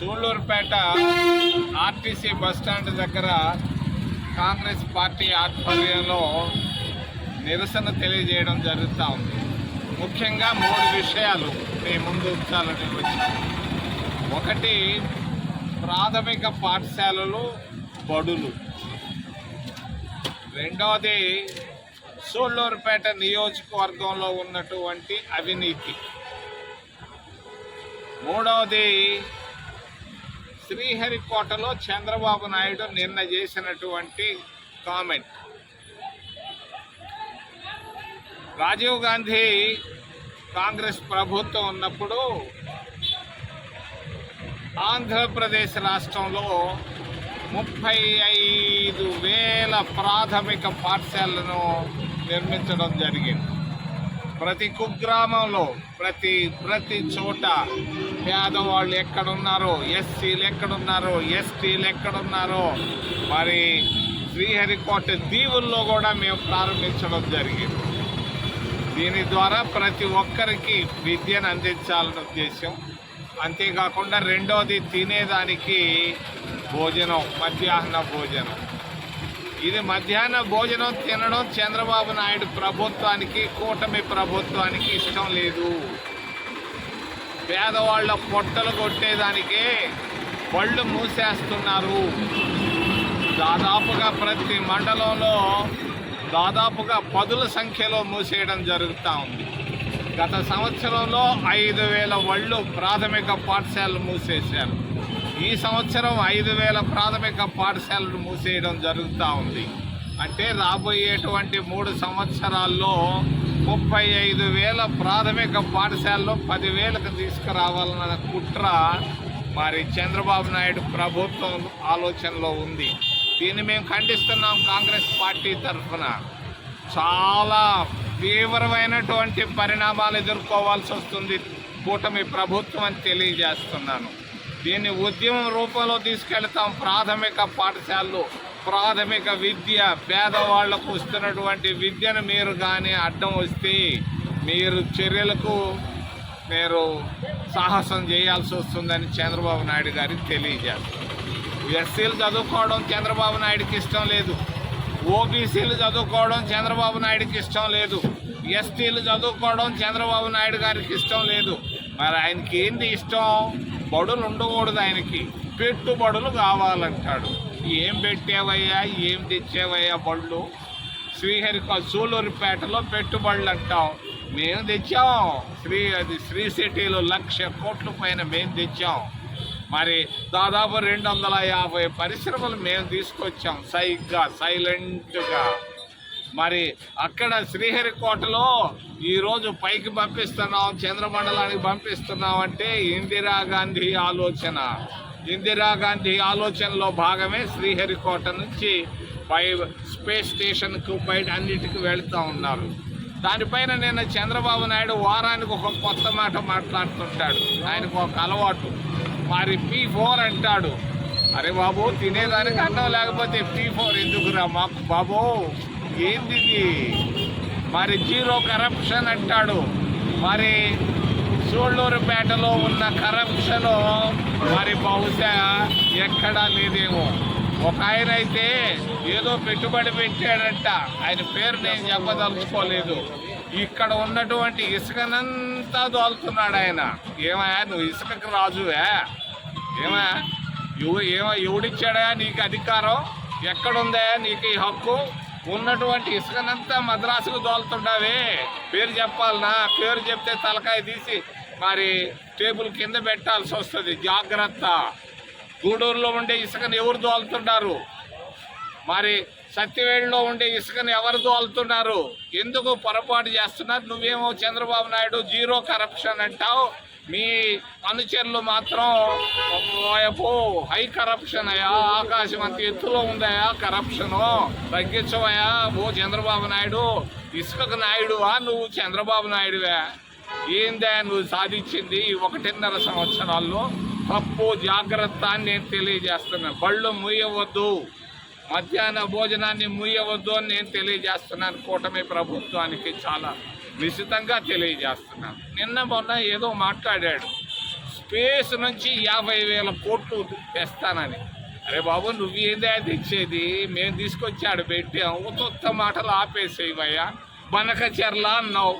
Sullurpeta RTC bus stand దగ్గర Congress party ఆధ్వర్యంలో నిరసన తెలియజేయడం జరుగుతూ ఉంది. ముఖ్యంగా మూడు విషయాలు మీ ముందు ఉంచాలని వచ్చాను ఒకటి ప్రాథమిక పాఠశాలలు బడులు. రెండవది సూళ్ళూరుపేట నియోజకవర్గంలో ఉన్నటువంటి అవినీతి. మూడవది శ్రీహరికోటలో చంద్రబాబు నాయుడు నిన్న చేసినటువంటి కామెంట్. రాజీవ్ గాంధీ కాంగ్రెస్ ప్రభుత్వం ఉన్నప్పుడు ఆంధ్రప్రదేశ్ రాష్ట్రంలో ముప్పై ఐదు వేల ప్రాథమిక పాఠశాలను నిర్మించడం జరిగింది. ప్రతి కుగ్రామంలో ప్రతి ప్రతి చోట పేదవాళ్ళు ఎక్కడున్నారో ఎస్సీలు ఎక్కడున్నారో ఎస్టీలు ఎక్కడున్నారో మరి శ్రీహరికోట దీవుల్లో కూడా మేము ప్రారంభించడం జరిగింది. దీని ద్వారా ప్రతి ఒక్కరికి విద్యను అందించాలనే ఉద్దేశం అంతేకాకుండా రెండోది తినేదానికి భోజనం మధ్యాహ్న భోజనం. ఇది మధ్యాహ్న భోజనం తినడం చంద్రబాబు నాయుడు ప్రభుత్వానికి కూటమి ప్రభుత్వానికి ఇష్టం లేదు. పేదవాళ్ళ పొట్టలు కొట్టేదానికే పళ్ళు మూసేస్తున్నారు. దాదాపుగా ప్రతి మండలంలో దాదాపుగా పదుల సంఖ్యలో మూసేయడం జరుగుతూ ఉంది. గత సంవత్సరంలో ఐదు వేల వాళ్ళు ప్రాథమిక పాఠశాలలు మూసేశారు. ఈ సంవత్సరం ఐదు వేల ప్రాథమిక పాఠశాలను మూసేయడం జరుగుతూ ఉంది. అంటే రాబోయేటువంటి మూడు సంవత్సరాల్లో ముప్పై ఐదు వేల ప్రాథమిక పాఠశాలలో పదివేలకు తీసుకురావాలన్న కుట్ర మరి చంద్రబాబు నాయుడు ప్రభుత్వం ఆలోచనలో ఉంది. దీన్ని మేము ఖండిస్తున్నాం కాంగ్రెస్ పార్టీ తరఫున. చాలా తీవ్రమైనటువంటి పరిణామాలు ఎదుర్కోవాల్సి వస్తుంది. కూటమి ప్రభుత్వం అని తెలియజేస్తున్నాను. దీన్ని ఉద్యమం రూపంలో తీసుకెళ్తాం ప్రాథమిక పాఠశాలలు ప్రాథమిక విద్య పేదవాళ్ళకు వస్తున్నటువంటి విద్యను మీరు కానీ అడ్డం వస్తే మీరు చర్యలకు మీరు సాహసం చేయాల్సి వస్తుందని చంద్రబాబు నాయుడు గారికి తెలియజేస్తారు ఎస్సీలు చదువుకోవడం చంద్రబాబు నాయుడుకి ఇష్టం లేదు. ఓబీసీలు చదువుకోవడం చంద్రబాబు నాయుడుకి ఇష్టం లేదు. ఎస్టీలు చదువుకోవడం చంద్రబాబు నాయుడు గారికి ఇష్టం లేదు. మరి ఆయనకి ఏంటి ఇష్టం? బడులు ఉండకూడదు ఆయనకి. పెట్టుబడులు కావాలంటాడు. ఏం పెట్టేవయ్యా? ఏం తెచ్చేవయ్యా బళ్ళు? శ్రీహరిక సూలూరుపేటలో పెట్టుబడులు అంటాం మేము తెచ్చాం. శ్రీ అది శ్రీ సిటీలో లక్ష కోట్ల పైన మేము తెచ్చాం. మరి దాదాపు రెండు వందల యాభై పరిశ్రమలు మేము తీసుకొచ్చాం. సైగ్గా సైలెంట్గా. మరి అక్కడ శ్రీహరికోటలో ఈరోజు పైకి పంపిస్తున్నాం చంద్రమండలానికి పంపిస్తున్నాం అంటే ఇందిరాగాంధీ ఆలోచన. ఇందిరాగాంధీ ఆలోచనలో భాగమే శ్రీహరికోట నుంచి పై స్పేస్ స్టేషన్కు బయట అన్నిటికీ వెళుతూ ఉన్నారు. దానిపైన నిన్న చంద్రబాబు నాయుడు వారానికి ఒక కొత్త మాట మాట్లాడుతుంటాడు. ఆయనకు ఒక అలవాటు. మరి పీ ఫోర్ అంటాడు. అరే బాబు తినేదానికి అన్నం లేకపోతే పీ ఫోర్ ఎందుకురా మాకు బాబు? ఏంది ఇది? మరి జీరో కరప్షన్ అంటాడు. మరి సూళ్ళూరుపేటలో ఉన్న కరప్షన్ మరి బహుశా ఎక్కడా లేదేమో. ఒక ఆయన అయితే ఏదో పెట్టుబడి పెట్టాడంట. ఆయన పేరు నేను చెప్పదలుచుకోలేదు. ఇక్కడ ఉన్నటువంటి ఇసుకనంతా దోలుతున్నాడు ఆయన. ఏమయ్యా నువ్వు ఇసుకకు రాజువే? ఏమా ఎవ- ఏమో ఎవడిచ్చాడా నీకు అధికారం? ఎక్కడుందా నీకు ఈ హక్కు? ఉన్నటువంటి ఇసుకనంతా మద్రాసుకు దోలుతుండవే పేరు చెప్పాలనా పేరు చెప్తే తలకాయ తీసి మరి టేబుల్ కింద పెట్టాల్సి వస్తుంది. జాగ్రత్త. గూడూరులో ఉండే ఇసుకను ఎవరు దోలుతున్నారు మరి సత్యవేడిలో ఉండే ఇసుకను ఎవరు తోలుతున్నారు? ఎందుకు పొరపాటు చేస్తున్నారు? నువ్వేమో చంద్రబాబు నాయుడు జీరో కరప్షన్ అంటావు. మీ అనుచరులు మాత్రం ఓయపో హై కరప్షన్ అయ్యా ఆకాశం అంత ఎత్తులో ఉందయా కరప్షను తగ్గించవయా ఓ చంద్రబాబు నాయుడు ఇసుకకు నాయుడువా? నువ్వు చంద్రబాబు నాయుడువే. ఏందా నువ్వు సాధించింది ఒకటిన్నర సంవత్సరాల్లో? తప్పు జాగ్రత్త అని నేను తెలియజేస్తున్నా బళ్ళు మూయవద్దు. మధ్యాహ్న భోజనాన్ని ముయ్యవద్దు అని నేను తెలియజేస్తున్నాను. కూటమి ప్రభుత్వానికి చాలా నిశ్చితంగా తెలియజేస్తున్నాను. నిన్న మొన్న ఏదో మాట్లాడాడు. స్పేస్ నుంచి యాభై వేల కోట్లు తెస్తానని. అరే బాబు నువ్వేందా తెచ్చేది? మేము తీసుకొచ్చాడు పెట్టాము ఉత్త మాటలు ఆపేసేవయ్యా బనక చెర్ల అన్నావు.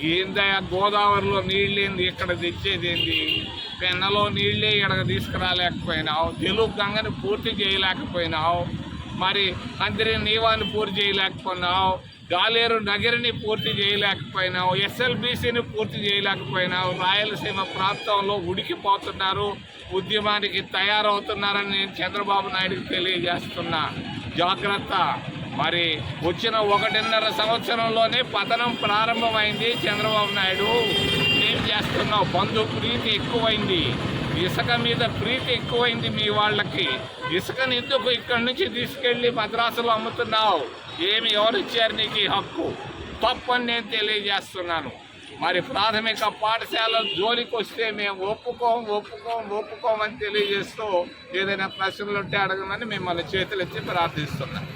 ఏందయ్యా గోదావరిలో నీళ్ళేంది? ఇక్కడ తెచ్చేది ఏంది? పెన్నలో నీళ్ళే ఇక్కడ తీసుకురాలేకపోయినావు. తెలుగు గంగని పూర్తి చేయలేకపోయినావు. మరి అందరి నీవాన్ని పూర్తి చేయలేకపోయినావు. గాలేరు నగరిని పూర్తి చేయలేకపోయినావు. ఎస్ఎల్బీసీని పూర్తి చేయలేకపోయినావు. రాయలసీమ ప్రాంతంలో ఉడికిపోతున్నారు. ఉద్యమానికి తయారవుతున్నారని నేను చంద్రబాబు నాయుడుకి తెలియజేస్తున్నా. జాగ్రత్త. మరి వచ్చిన ఒకటిన్నర సంవత్సరంలోనే పతనం ప్రారంభమైంది చంద్రబాబు నాయుడు. ఏం చేస్తున్నావు? బంధు ప్రీతి ఎక్కువైంది. ఇసుక మీద ప్రీతి ఎక్కువైంది మీ వాళ్ళకి. ఇసుకని ఎందుకు ఇక్కడి నుంచి తీసుకెళ్ళి మద్రాసులో అమ్ముతున్నావు? ఏమి ఎవరు ఇచ్చారు నీకు ఈ హక్కు? తప్పని నేను తెలియజేస్తున్నాను. మరి ప్రాథమిక పాఠశాల జోలికి వస్తే మేము ఒప్పుకోం ఒప్పుకోం ఒప్పుకోమని తెలియజేస్తూ ఏదైనా ప్రశ్నలు ఉంటే అడగమని మిమ్మల్ని చేతులెత్తి ప్రార్థిస్తున్నాను